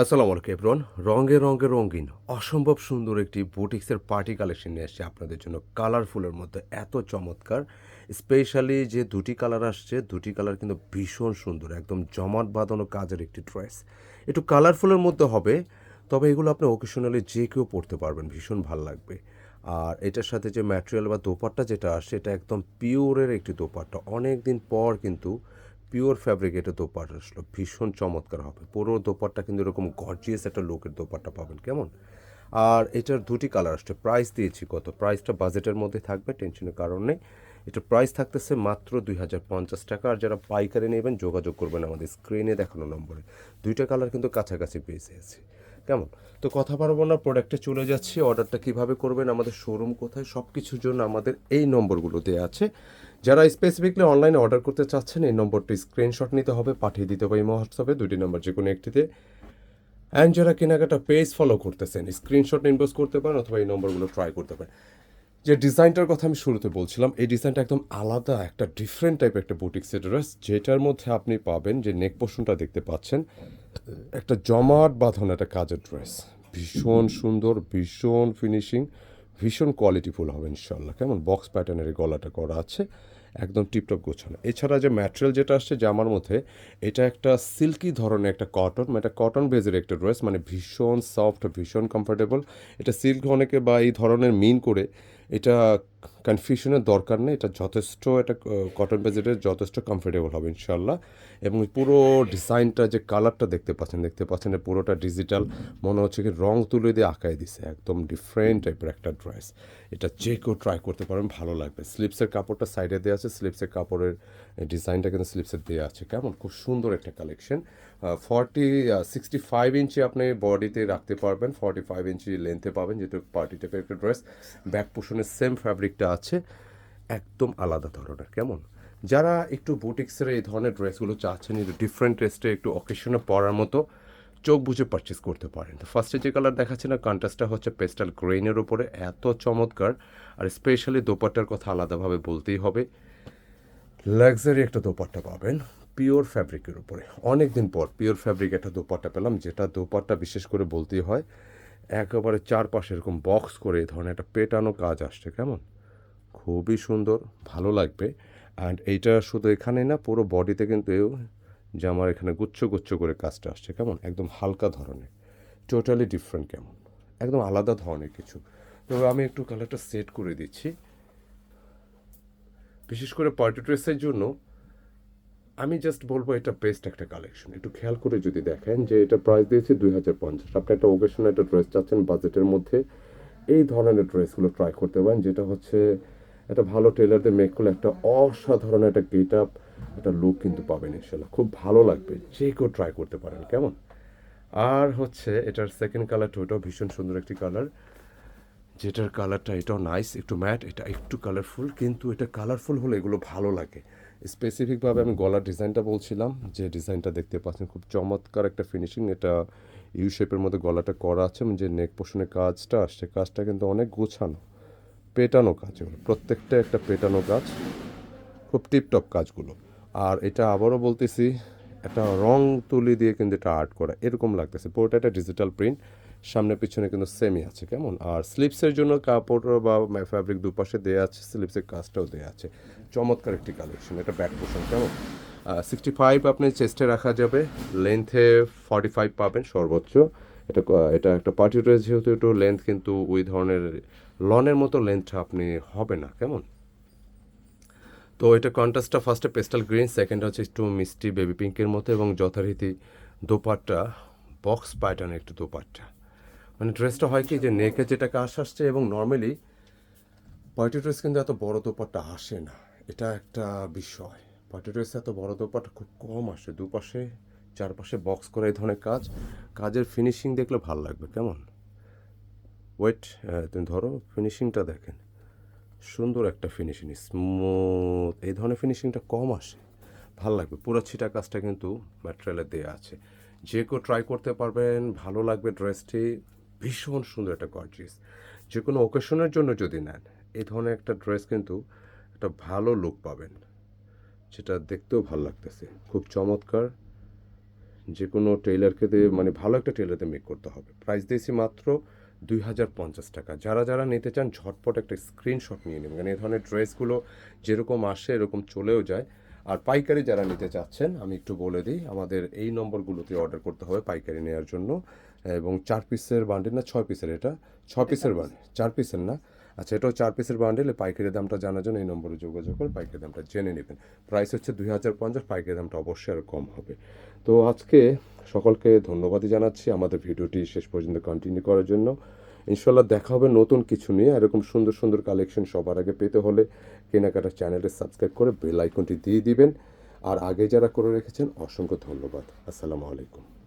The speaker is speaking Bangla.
আসসালামু আলাইকুম এভরন রঙে রঙে রঙিন, অসম্ভব সুন্দর একটি বুটিক্সের পার্টি কালেকশন নিয়ে আসছে আপনাদের জন্য। কালারফুলের মধ্যে এত চমৎকার স্পেশালি যে দুটি কালার আসছে, দুটি কালার কিন্তু ভীষণ সুন্দর, একদম জমাট বাঁধানো কাজের একটি ড্রেস একটু কালারফুলের মধ্যে হবে, তবে এগুলো আপনি ওকেশনালি যে কেউ পড়তে পারবেন, ভীষণ ভালো লাগবে। আর এটার সাথে যে ম্যাটেরিয়াল বা দোপাট্টা যেটা আসে, এটা একদম পিওরের একটি দোপাট্টা। অনেক দিন পর কিন্তু পিওর ফ্যাব্রিকেটের দোপাট্টা আসলো ভীষণ চমৎকার হবে। পুরো দোপাট্টা কিন্তু এরকম গর্জিয়াস একটা লোকের দোপাট্টা পাবেন, কেমন? আর এটার দুটি কালার আসছে প্রাইস দিয়েছি কত? প্রাইসটা বাজেটের মধ্যে থাকবে টেনশনের কারণে এটার প্রাইস থাকতেছে মাত্র দুই হাজার পঞ্চাশ টাকা, আর যারা পাইকারি নেবেন যোগাযোগ করবেন আমাদের স্ক্রিনে দেখানো নম্বরে। দুইটা কালার কিন্তু কাছাকাছি পেয়েছে কেমন? তো কথা পারব না প্রোডাক্টে চলে যাচ্ছি অর্ডারটা কীভাবে করবেন, আমাদের শোরুম কোথায় সব কিছুর জন্য আমাদের এই নম্বরগুলো দেওয়া আছে। যারা স্পেসিফিকলি অনলাইনে অর্ডার করতে চাচ্ছেন, এই নম্বরটি স্ক্রিনশট নিতে হবে, পাঠিয়ে দিতে হবে হোয়াটসঅ্যাপে দুটি নম্বর যে কোনো একটিতে। অ্যান্ড যারা কেনাকাটা পেজ ফলো করতেছেন স্ক্রিনশট ইনভেস্ট করতে পারেন অথবা এই নম্বরগুলো ট্রাই করতে পারেন। যে ডিজাইনটার কথা আমি শুরুতে বলছিলাম, এই ডিজাইনটা একদম আলাদা, একটা ডিফারেন্ট টাইপের একটা বুটিক্সের ড্রেস যেটার মধ্যে আপনি পাবেন যে নেক পোর্শনটা দেখতে পাচ্ছেন, একটা জমাট বাঁধানো একটা কাজের ড্রেস ভীষণ সুন্দর, ভীষণ ফিনিশিং ভীষণ কোয়ালিটিফুল হবে ইনশাল্লাহ কেমন? বক্স প্যাটার্নের গলাটা করা আছে, একদম টিপটপ গোছানো। এছাড়া যে ম্যাটেরিয়াল যেটা আসছে জামার মধ্যে, এটা একটা সিল্কি ধরনের একটা কটন মানে এটা কটন বেজের একটা ড্রেস মানে ভীষণ সফট, ভীষণ কমফোর্টেবল এটা সিল্ক অনেকে বা এই ধরনের মিন করে, এটা কনফিউশনের দরকার নেই। এটা যথেষ্ট এটা কটন বেজেটের যথেষ্ট কমফোর্টেবল হবে ইনশাল্লাহ এবং পুরো ডিজাইনটা যে কালারটা দেখতে পাচ্ছেন দেখতে পাচ্ছেন পুরোটা ডিজিটাল মনে হচ্ছে কি রং তুলে দিয়ে আঁকায় দিছে, একদম ডিফারেন্ট টাইপের একটা ড্রেস এটা যে কেউ ট্রাই করতে পারেন, ভালো লাগবে। স্লিপসের কাপড়টা সাইডে দেওয়া আছে স্লিপসের কাপড়ের ডিজাইনটা কিন্তু স্লিপসের দেওয়া আছে। কেমন? খুব সুন্দর একটা collection forty sixty five inch আপনি বডিতে রাখতে পারবেন ফর্টি ফাইভ ইঞ্চি লেন্থে পাবেন, যেহেতু পার্টি টাইপের একটা ড্রেস ব্যাক পোষণের সেম ফ্যাব্রিকটা আছে একদম আলাদা ধরনের। কেমন? যারা একটু বুটিক্সের এই ধরনের ড্রেসগুলো চাচ্ছেন, একটু ডিফারেন্ট টেস্টে একটু অকেশনে পরার মতো, চোখ বুঝে পারচেস করতে পারেন। তো ফার্স্টে যে কালার দেখাচ্ছে না কন্ট্রাস্টটা হচ্ছে পেস্টাল গ্রেনের উপরে, এত চমৎকার। আর স্পেশালি দোপাট্টার কথা আলাদাভাবে বলতেই হবে। লাক্সারি একটা দোপাট্টা পাবেন পিওর ফ্যাব্রিকের উপরে। অনেক দিন পর পিওর ফ্যাব্রিক একটা দোপাট্টা পেলাম, যেটা দোপাট্টা বিশেষ করে বলতেই হয়, একেবারে চারপাশে এরকম বক্স করে এই ধরনের একটা পেটানো কাজ আসছে, কেমন? খুবই সুন্দর, ভালো লাগবে। অ্যান্ড এইটা শুধু এখানে না, পুরো বডিতে কিন্তু এও জামার এখানে গুচ্ছ গুচ্ছ করে কাজটা আসছে, কেমন? একদম হালকা ধরনের। টোটালি ডিফারেন্ট কেমন? একদম আলাদা ধরনের কিছু। তো আমি একটু কালারটা সেট করে দিচ্ছি। বিশেষ করে পার্টি ড্রেসের জন্য আমি জাস্ট বলব এটা বেস্ট একটা কালেকশন একটু খেয়াল করে যদি দেখেন যে এটা প্রাইস দিয়েছে দুই হাজার পঞ্চাশ। আপনি একটা ওকেশনে একটা ড্রেস চাচ্ছেন বাজেটের মধ্যে। এই ধরনের ড্রেসগুলো ট্রাই করতে পারেন, যেটা হচ্ছে একটা ভালো টেলারদের মেক করলে একটা অসাধারণ একটা গেট আপ একটা লুক কিন্তু পাবেন ইনশাল্লাহ খুব ভালো লাগবে, যে কেউ ট্রাই করতে পারেন, কেমন? আর হচ্ছে এটার সেকেন্ড কালারটা ওটাও ভীষণ সুন্দর একটি কালার যেটার কালারটা এটাও নাইস একটু ম্যাট এটা একটু কালারফুল কিন্তু এটা কালারফুল হলে এগুলো ভালো লাগে। স্পেসিফিকভাবে আমি গলার ডিজাইনটা বলছিলাম, যে ডিজাইনটা দেখতে পাচ্ছেন, খুব চমৎকার একটা ফিনিশিং এটা ইউ শেপের মধ্যে গলাটা করা আছে, যে নেক পোষণের কাজটা আসছে কাজটা কিন্তু অনেক গোছানো। পেটানো কাজ, এগুলো, প্রত্যেকটা একটা পেটানো কাজ, খুব টিপটপ কাজগুলো। আর এটা আবারও বলতেছি, একটা রং তুলি দিয়ে কিন্তু এটা আর্ট করা, এরকম লাগতেছে। পুরোটা একটা ডিজিটাল প্রিন্ট সামনে পিছনে কিন্তু সেমই আছে, কেমন? আর স্লিপসের জন্য কাপড় বা ফ্যাব্রিক দুপাশে দেওয়া আছে স্লিপসের কাজটাও দেওয়া আছে। চমৎকার একটি কালেকশন এটা ব্যাক পোষণ কেমন? সিক্সটি ফাইভ আপনি চেস্টে রাখা যাবে লেন্থে ফর্টি ফাইভ পাবেন সর্বোচ্চ। এটা এটা একটা পার্টি ড্রেস যেহেতু একটু লেন্থ কিন্তু ওই ধরনের লনের মতো লেন্থটা আপনি হবে না, কেমন? তো এটা কন্ট্রাস্টটা ফার্স্টে পেস্টাল গ্রিন সেকেন্ড হচ্ছে একটু মিষ্টি বেবি পিঙ্কের মতো এবং যথারীতি দোপাট্টা বক্স প্যাটার্ন একটু দোপাট্টা। মানে ড্রেসটা হয় কি যে নেকে যেটা কাজ আসছে এবং নর্মালি পার্টি ড্রেস কিন্তু এত বড় দোপাট্টা আসে না, এটা একটা বিষয়। পার্টি ড্রেস এত বড় দোপাট্টা খুব কম আসে, দুপাশে, চারপাশে বক্স করে এই ধরনের কাজ, কাজের ফিনিশিং দেখলে ভালো লাগবে, কেমন? ওয়েট তুমি ধরো ফিনিশিংটা দেখেন। সুন্দর একটা ফিনিশিং স্মুথ এই ধরনের ফিনিশিংটা কম আসে। ভালো লাগবে। পুরো ছিটা কাজটা কিন্তু ম্যাটেরিয়ালে দেওয়া আছে। যে কেউ ট্রাই করতে পারবেন, ভালো লাগবে ড্রেসটি ভীষণ সুন্দর একটা গর্জিয়াস যে কোনো ওকেশনের জন্য যদি নেন, এই ধরনের একটা ড্রেস কিন্তু একটা ভালো লুক পাবেন। যেটা দেখতেও ভালো লাগতেছে। খুব চমৎকার। যে কোনো টেইলারকে দিয়ে মানে ভালো একটা টেইলারতে মেক করতে হবে। প্রাইস দিয়েছি মাত্র দুই হাজার পঞ্চাশ টাকা। যারা যারা নিতে চান ঝটপট একটা স্ক্রিনশট নিয়ে নেবেন। কারণ এই ধরনের ড্রেসগুলো যেরকম আসে এরকম চলেও যায়। আর পাইকারি যারা নিতে চাচ্ছেন আমি একটু বলে দিই আমাদের এই নম্বরগুলোতে অর্ডার করতে হবে পাইকারি নেওয়ার জন্য। এবং চার পিসের বান্ডেল না ছয় পিসের এটা? ছ পিসের বান্ডেল চার পিসের না? আচ্ছা এটাও চার পিসের বান্ডেল পাইকারি দামটা জানার জন্য এই নম্বরে যোগাযোগ করে পাইকারি দামটা জেনে নেবেন। প্রাইস হচ্ছে দুই হাজার পঞ্চাশ, পাইকারি দামটা অবশ্যই আরও কম হবে। তো আজকে সকলকে ধন্যবাদই জানাচ্ছি। আমাদের ভিডিওটি শেষ পর্যন্ত কন্টিনিউ করার জন্য। ইনশাল্লাহ দেখা হবে নতুন কিছু নিয়ে। এরকম সুন্দর সুন্দর কালেকশন সবার আগে পেতে হলে কেনাকাটা চ্যানেলটি সাবস্ক্রাইব করে বেল আইকনটি দিয়ে দিবেন। আর আগে যারা করে রেখেছেন, অসংখ্য ধন্যবাদ। আসসালামু আলাইকুম।